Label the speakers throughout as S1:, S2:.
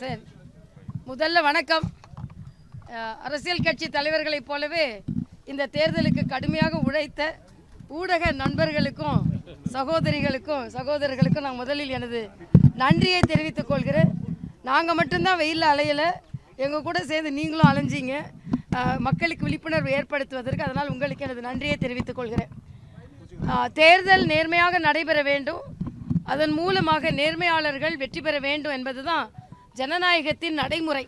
S1: சரி. முதல்ல வணக்கம். அரசியல் கட்சி தலைவர்களைப் போலவே இந்த தேர்தலுக்கு கடுமையாக உழைத்த ஊடக நண்பர்களுக்கும் சகோதரிகளுக்கும் சகோதரர்களுக்கும் நான் முதலில் எனது நன்றியை தெரிவித்துக் கொள்கிறேன். நாங்கள் மட்டும்தான் வெயிலில் அலையலை. எங்கள் கூட சேர்ந்து நீங்களும் அலைஞ்சீங்க. மக்களுக்கு விழிப்புணர்வு ஏற்படுத்துவதற்கு அதனால் உங்களுக்கு எனது நன்றியை தெரிவித்துக் கொள்கிறேன். தேர்தல் நேர்மையாக நடைபெற வேண்டும். அதன் மூலமாக நேர்மையாளர்கள் வெற்றி பெற வேண்டும் என்பது தான் ஜனநாயகத்தின் நடைமுறை.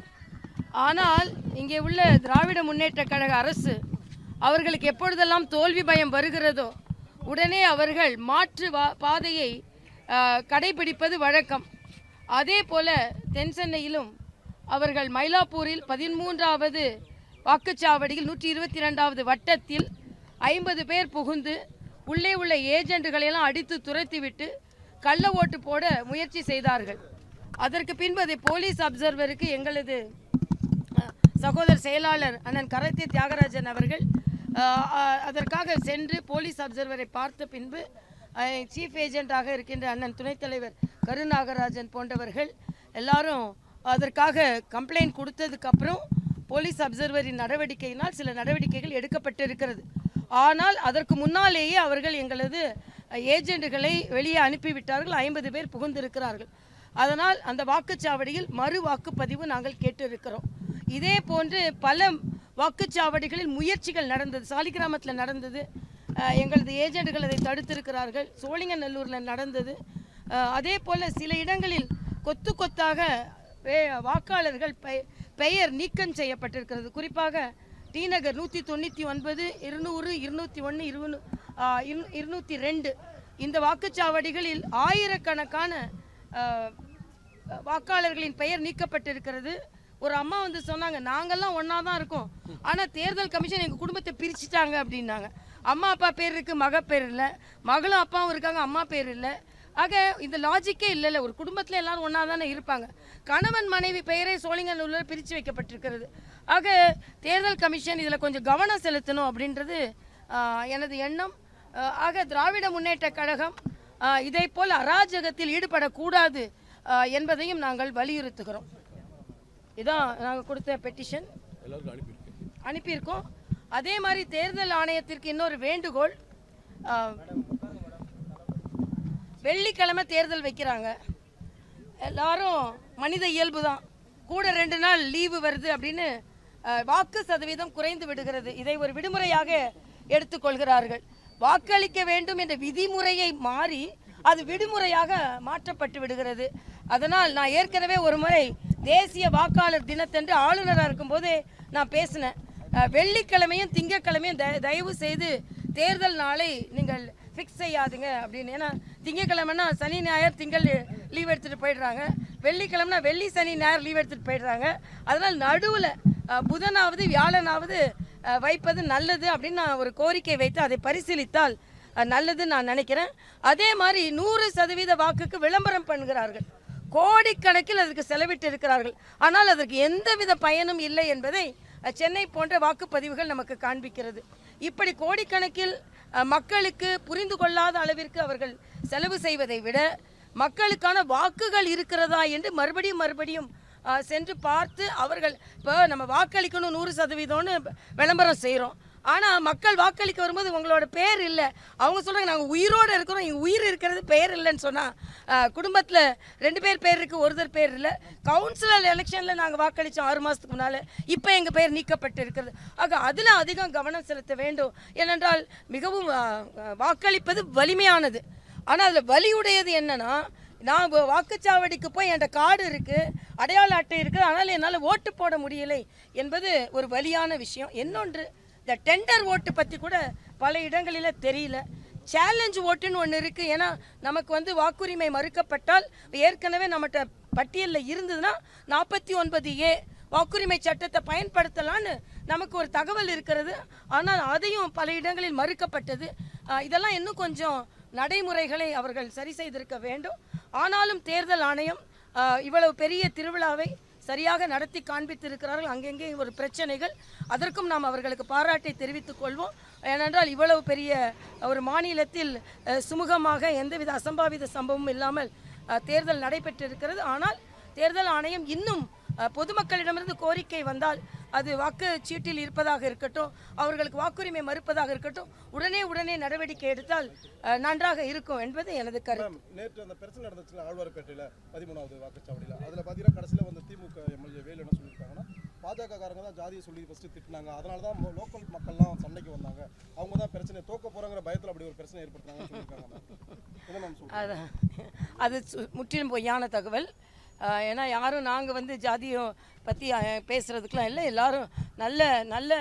S1: ஆனால் இங்கே உள்ள திராவிட முன்னேற்றக் கழக அரசு அவர்களுக்கு எப்பொழுதெல்லாம் தோல்வி பயம் வருகிறதோ உடனே அவர்கள் மாற்று வா பாதையை கடைபிடிப்பது வழக்கம். அதே போல தென் சென்னையிலும் அவர்கள் மயிலாப்பூரில் பதிமூன்றாவது வாக்குச்சாவடியில் நூற்றி இருபத்தி ரெண்டாவது வட்டத்தில் ஐம்பது பேர் புகுந்து உள்ளே உள்ள ஏஜென்ட்டுகளை அடித்து துரத்திவிட்டு கள்ள ஓட்டு போட முயற்சி செய்தார்கள். அதற்கு பின்பு அதை போலீஸ் அப்சர்வருக்கு எங்களது சகோதர செயலாளர் அண்ணன் கரத்தி தியாகராஜன் அவர்கள் அதற்காக சென்று போலீஸ் அப்சர்வரை பார்த்த பின்பு சீஃப் ஏஜென்ட்டாக இருக்கின்ற அண்ணன் துணைத் தலைவர் கருநாகராஜன் போன்றவர்கள் எல்லாரும் அதற்காக கம்ப்ளைண்ட் கொடுத்ததுக்கப்புறம் போலீஸ் அப்சர்வரின் நடவடிக்கையினால் சில நடவடிக்கைகள் எடுக்கப்பட்டிருக்கிறது. ஆனால் அதற்கு முன்னாலேயே அவர்கள் எங்களது ஏஜெண்டுகளை வெளியே அனுப்பிவிட்டார்கள். ஐம்பது பேர் புகுந்திருக்கிறார்கள். அதனால் அந்த வாக்குச்சாவடியில் மறு வாக்குப்பதிவு நாங்கள் கேட்டிருக்கிறோம். இதே போன்று பல வாக்குச்சாவடிகளில் முயற்சிகள் நடந்தது. சாலிகிராமத்தில் நடந்தது. எங்களது ஏஜென்ட்கள் அதை தடுத்திருக்கிறார்கள். சோழிங்கநல்லூரில் நடந்தது. அதே போல் சில இடங்களில் கொத்து கொத்தாக வே- வாக்காளர்கள் பெயர் நீக்கம் செய்யப்பட்டிருக்கிறது. குறிப்பாக டி நகர் நூற்றி தொண்ணூற்றி ஒன்பது இருநூறு இருநூற்றி ஒன்று இருநூ இருநூற்றி ரெண்டு. இந்த வாக்குச்சாவடிகளில் ஆயிரக்கணக்கான வாக்காளர்களின் பெயர் நீக்கப்பட்டிருக்கிறது. ஒரு அம்மா வந்து சொன்னாங்க நாங்கெல்லாம் ஒன்றா தான் இருக்கோம். ஆனால் தேர்தல் கமிஷன் எங்கள் குடும்பத்தை பிரிச்சுட்டாங்க அப்படின்னாங்க. அம்மா அப்பா பேர் இருக்குது மக பேர் இல்லை. மகளும் அப்பாவும் இருக்காங்க அம்மா பேர் இல்லை. ஆக இந்த லாஜிக்கே இல்லைல்ல. ஒரு குடும்பத்தில் எல்லாரும் ஒன்றா தானே இருப்பாங்க. கணவன் மனைவி பெயரை சோழிங்கநல்லூரில் பிரித்து வைக்கப்பட்டிருக்கிறது. ஆக தேர்தல் கமிஷன் இதில் கொஞ்சம் கவனம் செலுத்தணும் அப்படின்றது எனது எண்ணம். ஆக திராவிட முன்னேற்ற கழகம் இதே போல் அராஜகத்தில் ஈடுபடக்கூடாது என்பதையும் நாங்கள் வலியுறுத்துகிறோம். இதான் நாங்கள் கொடுத்த பெட்டிஷன் அனுப்பியிருக்கோம். அதே மாதிரி தேர்தல் ஆணையத்திற்கு இன்னொரு வேண்டுகோள். வெள்ளிக்கிழமை தேர்தல் வைக்கிறாங்க. எல்லாரும் மனித இயல்பு தான். கூட ரெண்டு நாள் லீவு வருது அப்படின்னு வாக்கு சதவீதம் குறைந்து விடுகிறது. இதை ஒரு விடுமுறையாக எடுத்துக்கொள்கிறார்கள். வாக்களிக்க வேண்டும் என்ற விதிமுறையை மாறி அது விடுமுறையாக மாற்றப்பட்டு விடுகிறது. அதனால் நான் ஏற்கனவே ஒரு முறை தேசிய வாக்காளர் தினத்தன்று ஆளுநராக இருக்கும்போதே நான் பேசினேன். வெள்ளிக்கிழமையும் திங்கட்கிழமையும் த தயவு செய்து தேர்தல் நாளை நீங்கள் ஃபிக்ஸ் செய்யாதுங்க அப்படின்னு. ஏன்னா திங்கக்கிழமைனா சனி ஞாயிறு திங்கள் லீவ் எடுத்துகிட்டு போயிடுறாங்க. வெள்ளிக்கிழமைனா வெள்ளி சனி ஞாயிறு லீவ் எடுத்துகிட்டு போயிடுறாங்க. அதனால் நடுவில் புதனாவது வியாழனாவது வைப்பது நல்லது அப்படின்னு நான் ஒரு கோரிக்கை வைத்து அதை பரிசீலித்தால் நல்லதுன்னு நான் நினைக்கிறேன். அதே மாதிரி நூறு சதவீத வாக்குக்கு விளம்பரம் பண்ணுகிறார்கள். கோடிக்கணக்கில் அதற்கு செலவிட்டு இருக்கிறார்கள் ஆனால் அதற்கு எந்தவித பயனும் இல்லை என்பதை சென்னை போன்ற வாக்குப்பதிவுகள் நமக்கு காண்பிக்கிறது. இப்படி கோடிக்கணக்கில் மக்களுக்கு புரிந்து கொள்ளாத அளவிற்கு அவர்கள் செலவு செய்வதை விட மக்களுக்கான வாக்குகள் இருக்கிறதா என்று மறுபடியும் மறுபடியும் சென்று பார்த்து அவர்கள் இப்போ நம்ம வாக்களிக்கணும் நூறு சதவீதம்னு விளம்பரம் செய்கிறோம். ஆனால் மக்கள் வாக்களிக்க வரும்போது உங்களோட பேர் இல்லை. அவங்க சொல்கிறாங்க நாங்கள் உயிரோடு இருக்கிறோம். எங்கள் உயிர் இருக்கிறது பெயர் இல்லைன்னு சொன்னால் குடும்பத்தில் ரெண்டு பேர் பேர் இருக்குது ஒருத்தர் பேர் இல்லை. கவுன்சிலர் எலெக்ஷனில் நாங்கள் வாக்களித்தோம் ஆறு மாதத்துக்கு முன்னால். இப்போ எங்கள் பேர் நீக்கப்பட்டு இருக்கிறது ஆக அதில் அதிகம் கவனம் செலுத்த வேண்டும். ஏனென்றால் மிகவும் வாக்களிப்பது வலிமையானது. ஆனால் அதில் வலியுடையது என்னன்னா நான் வாக்குச்சாவடிக்கு போய் என்கிட்ட கார்டு இருக்குது அடையாள அட்டை இருக்குது ஆனால் என்னால் ஓட்டு போட முடியலை என்பது ஒரு வலியான விஷயம். இன்னொன்று இந்த டெண்டர் ஓட்டு பற்றி கூட பல இடங்களில் தெரியல. சேலஞ்ச் ஓட்டுன்னு ஒன்று இருக்குது ஏன்னா நமக்கு வந்து வாக்குரிமை மறுக்கப்பட்டால் ஏற்கனவே நம்மகிட்ட பட்டியலில் இருந்ததுன்னா நாற்பத்தி ஒன்பது ஏ வாக்குரிமை சட்டத்தை பயன்படுத்தலான்னு நமக்கு ஒரு தகவல் இருக்கிறது. ஆனால் அதையும் பல இடங்களில் மறுக்கப்பட்டது. இதெல்லாம் இன்னும் கொஞ்சம் நடைமுறைகளை அவர்கள் சரி செய்திருக்க வேண்டும். ஆனாலும் தேர்தல் ஆணையம் இவ்வளவு பெரிய திருவிழாவை சரியாக நடத்தி காண்பித்திருக்கிறார்கள். அங்கங்கே ஒரு பிரச்சனைகள். அதற்கும் நாம் அவர்களுக்கு பாராட்டை தெரிவித்துக் கொள்வோம். ஏனென்றால் இவ்வளவு பெரிய ஒரு மாநிலத்தில் சுமூகமாக எந்தவித அசம்பாவித சம்பவமும் இல்லாமல் தேர்தல் நடைபெற்றிருக்கிறது. ஆனால் தேர்தல் ஆணையம் இன்னும் பொதுமக்களிடமிருந்து கோரிக்கை வந்தால் அது வாக்கு சீட்டில் இருப்பதாக இருக்கட்டும் அவர்களுக்கு வாக்குரிமை மறுப்பதாக இருக்கட்டும் உடனே உடனே நடவடிக்கை எடுத்தால் நன்றாக இருக்கும் என்பது எனது கருத்து.
S2: நேற்று அந்த பிரச்சனை நடந்துச்சுல ஆழ்வார்பேட்டையில் பதிமூணாவது வாக்குச்சாவடியில். அதில் பார்த்தீங்கன்னா கடைசியில் வந்து திமுக எம்எல்ஏ வேலு என்ன சொல்லியிருக்காங்கன்னா பாஜக காரங்க தான் ஜாதியை சொல்லி ஃபஸ்ட்டு திட்டினாங்க. அதனால தான் லோக்கல் மக்கள்லாம் சண்டைக்கு வந்தாங்க. அவங்க தான் பிரச்சனை தோக்க போகிறாங்கிற பயத்தில் அப்படி ஒரு பிரச்சனை ஏற்படுத்துனாங்கன்னு சொல்லியிருக்காங்க
S1: அது முற்றிலும் பொய்யான தகவல். ஏன்னா யாரும் நாங்கள் வந்து ஜாதியம் பற்றி பேசுகிறதுக்கெலாம் இல்லை. எல்லாரும் நல்ல நல்ல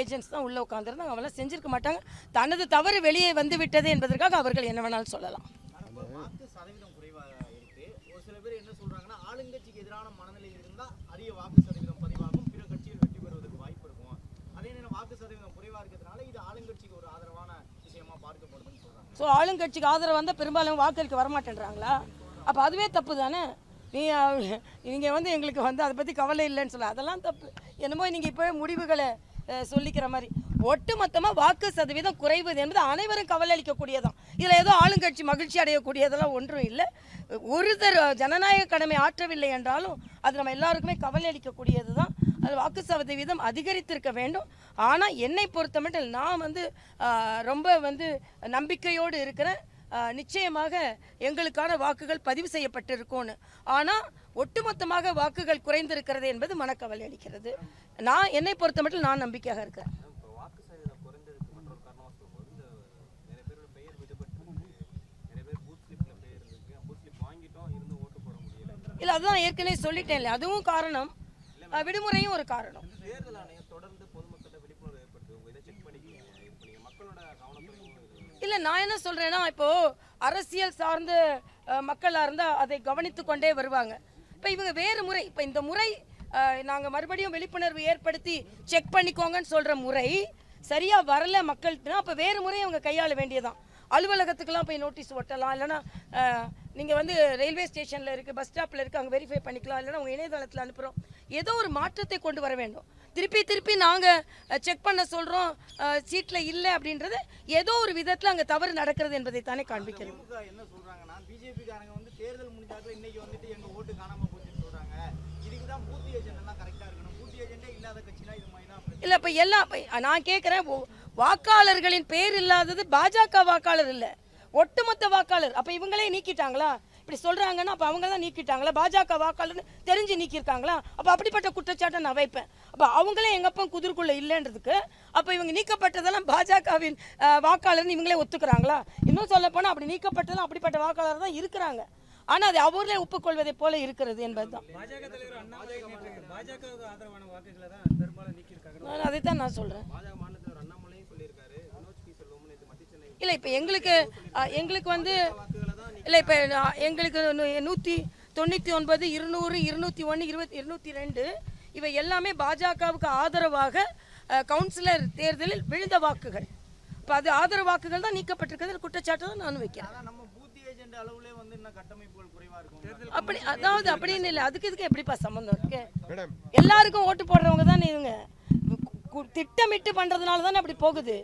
S1: ஏஜென்ட்ஸ் தான் உள்ளே உட்காந்துருந்தாங்க அவெல்லாம் செஞ்சிருக்க மாட்டாங்க. தனது தவறு வெளியே வந்து விட்டது என்பதற்காக அவர்கள் என்ன வேணாலும் சொல்லலாம்.
S3: ஆளுங்கட்சிக்கு எதிரான மனநிலை இருந்தா அதிக வாக்கு சதவீதம் பதிவாகும். பிற கட்சிகள் வெற்றி பெறுவதற்கு வாய்ப்பு இருக்கும். அதே நேரம் வாக்கு சதவீதம் குறைவா இருக்கிறதுனால இது ஆளுங்கட்சிக்கு ஒரு ஆதரவான விஷயமா பார்க்கப்படுதுன்னு சொல்றாங்க.
S1: ஸோ ஆளுங்கட்சிக்கு ஆதரவு வந்தால் பெரும்பாலும் வாக்களிக்க வரமாட்டேன்றாங்களா? அப்போ அதுவே தப்பு தானே? நீ நீங்கள் வந்து எங்களுக்கு வந்து அதை பற்றி கவலை இல்லைன்னு சொல்ல. அதெல்லாம் தப்பு. என்னமோ நீங்கள் இப்போ முடிவுகளை சொல்லிக்கிற மாதிரி. ஒட்டுமொத்தமாக வாக்கு சதவீதம் குறைவது என்பது அனைவரும் கவலை அளிக்கக்கூடியதான் இதில் ஏதோ ஆளுங்கட்சி மகிழ்ச்சி அடையக்கூடியதெல்லாம் ஒன்றும் இல்லை. ஒருத்தர் ஜனநாயக கடமை ஆற்றவில்லை என்றாலும் அது நம்ம எல்லாருக்குமே கவலை அளிக்கக்கூடியது தான் அது வாக்கு சதவீதம் அதிகரித்திருக்க வேண்டும். ஆனால் என்னை பொறுத்த மட்டும் நான் வந்து ரொம்ப வந்து நம்பிக்கையோடு இருக்கிறேன். நிச்சயமாக எங்களுக்கான வாக்குகள் பதிவு செய்யப்பட்டிருக்கும்னு. ஆனால் ஒட்டுமொத்தமாக வாக்குகள் குறைந்திருக்கிறது என்பது மனக்கவலை அளிக்கிறது. நான் என்னை பொறுத்த மட்டும் நான் நம்பிக்கையாக இருக்கிறேன். இல்லை அதுதான் ஏற்கனவே சொல்லிட்டேன்ல. அதுவும் காரணம். விடுமுறையும் ஒரு காரணம்
S4: தேர்தல் ஆணையம் தொடர்ந்து பொதுமக்களிடம் விழிப்புணர்வு ஏற்படுத்து உங்க இதை செக் பண்ணிக்கிங்க இது பண்ணீங்க மக்களோட கவனத்துறையும் இது
S1: இல்லை நான் என்ன சொல்கிறேன்னா இப்போது அரசியல் சார்ந்த மக்களாக இருந்தால் அதை கவனித்து கொண்டே வருவாங்க. இப்போ இவங்க வேறு முறை இப்போ இந்த முறை நாங்கள் மறுபடியும் விழிப்புணர்வு ஏற்படுத்தி செக் பண்ணிக்கோங்கன்னு சொல்கிற முறை சரியாக வரல மக்கள்கிட்டனா அப்போ வேறு முறை அவங்க கையாள வேண்டியதான் அலுவலகத்துக்கெல்லாம் போய் நோட்டீஸ் ஒட்டலாம் இல்லைன்னா நீங்கள் வந்து ரயில்வே ஸ்டேஷனில் இருக்குது பஸ் ஸ்டாப்பில் இருக்குது அங்கே வெரிஃபை பண்ணிக்கலாம். இல்லைன்னா உங்கள் இணையதளத்தில் அனுப்புகிறோம் ஏதோ ஒரு மாற்றத்தை கொண்டு வர வேண்டும். திருப்பி திருப்பி நாங்கள் செக் பண்ண சொல்கிறோம் சீட்டில் இல்லை அப்படின்றது ஏதோ ஒரு விதத்தில் அங்கே தவறு நடக்கிறது என்பதை தானே காண்பிக்கிறது.
S3: என்ன சொல்றாங்கன்னா பிஜேபி காரங்க வந்து தேர்தல் முடிஞ்சாக்க இன்னைக்கு வந்துட்டு எங்க ஓட்டு காணாம போச்சுன்னு சொல்றாங்க. இதுக்கு தான் பூத்தி ஏஜென்ட் எல்லாம் கரெக்டா இருக்கணும். பூத்தி ஏஜென்ட்டே இல்லாத கட்சினா இது மாதிரி தான்.
S1: இல்லை இப்போ எல்லாம் நான் கேட்குறேன் வாக்காளர்களின் பேர் இல்லாதது பாஜக வாக்காளர் இல்லை. ஒட்டுமொத்த வாக்காளர். அப்போ இவங்களே நீக்கிட்டாங்களா? இப்படி சொல்கிறாங்கன்னா அப்போ அவங்க தான் நீக்கிட்டாங்களா? பாஜக வாக்காளர்னு தெரிஞ்சு நீக்கியிருக்காங்களா? அப்போ அப்படிப்பட்ட குற்றச்சாட்டை நான் வைப்பேன். அப்போ அவங்களே எங்கப்பா குதிர்க்குள்ளே இல்லைன்றதுக்கு அப்போ இவங்க நீக்கப்பட்டதெல்லாம் பாஜகவின் வாக்காளர்னு இவங்களே ஒத்துக்கிறாங்களா? இன்னும் சொல்லப்போனால் அப்படி நீக்கப்பட்டதெல்லாம் அப்படிப்பட்ட வாக்காளர் தான் இருக்கிறாங்க. ஆனால் அது அவர்களே ஒப்புக்கொள்வதை போல இருக்கிறது என்பது தான்
S5: பாஜக தலைவர்
S1: இல்லை இப்போ எங்களுக்கு எங்களுக்கு வந்து இல்லை இப்போ எங்களுக்கு நூ- நூற்றி தொண்ணூற்றி ஒன்பது இருநூறு இருநூற்றி ஒன்று இருபத்தி இருநூற்றி ரெண்டு இவை எல்லாமே பாஜகவுக்கு ஆதரவாக கவுன்சிலர் தேர்தலில் விழுந்த வாக்குகள். இப்போ அது ஆதரவு வாக்குகள் தான் நீக்கப்பட்டிருக்கிறது குற்றச்சாட்டு தான் நான் வைக்கிறேன். அப்படி அதாவது அப்படின்னு இல்லை அதுக்கு இதுக்கு எப்படிப்பா சம்மந்தம் இருக்கு? எல்லாருக்கும் ஓட்டு போடுறவங்க தானே இவங்க. கு- கு- திட்டமிட்டு பண்றதுனால தானே அப்படி போகுது.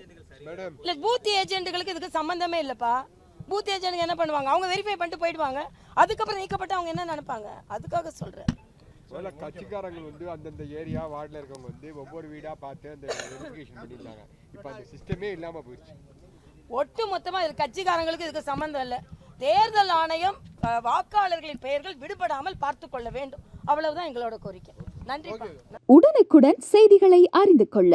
S1: இல்ல பூத் ஏஜென்ட்டுகளுக்கு இதுக்கு சம்பந்தமே இல்லப்பா. பூத் ஏஜென்ட் என்ன பண்ணுவாங்க? அவங்க வெரிஃபை பண்ணிட்டு போயிடுவாங்க. அதுக்கப்புறம் நீக்கப்பட்டு அவங்க என்ன நினைப்பாங்க? அதுக்காக சொல்றேன்.
S6: முதல்ல கட்சிக்காரங்க வந்து அந்தந்த ஏரியா வார்டில் இருக்கவங்க வந்து ஒவ்வொரு வீடாக பார்த்து அந்த வெரிஃபிகேஷன் பண்ணியிருந்தாங்க. இப்போ அந்த சிஸ்டமே இல்லாமல் போயிடுச்சு.
S1: ஒட்டு மொத்தமா இது கட்சிக்காரங்களுக்கு இதுக்கு சம்பந்தம் இல்லை. தேர்தல் ஆணையம் வாக்காளர்களின் பெயர்கள் விடுபடாமல் பார்த்து கொள்ள வேண்டும். அவ்வளவுதான் எங்களோட கோரிக்கை. நன்றிப்பா.
S7: உடனுக்குடன் செய்திகளை அறிந்து கொள்ள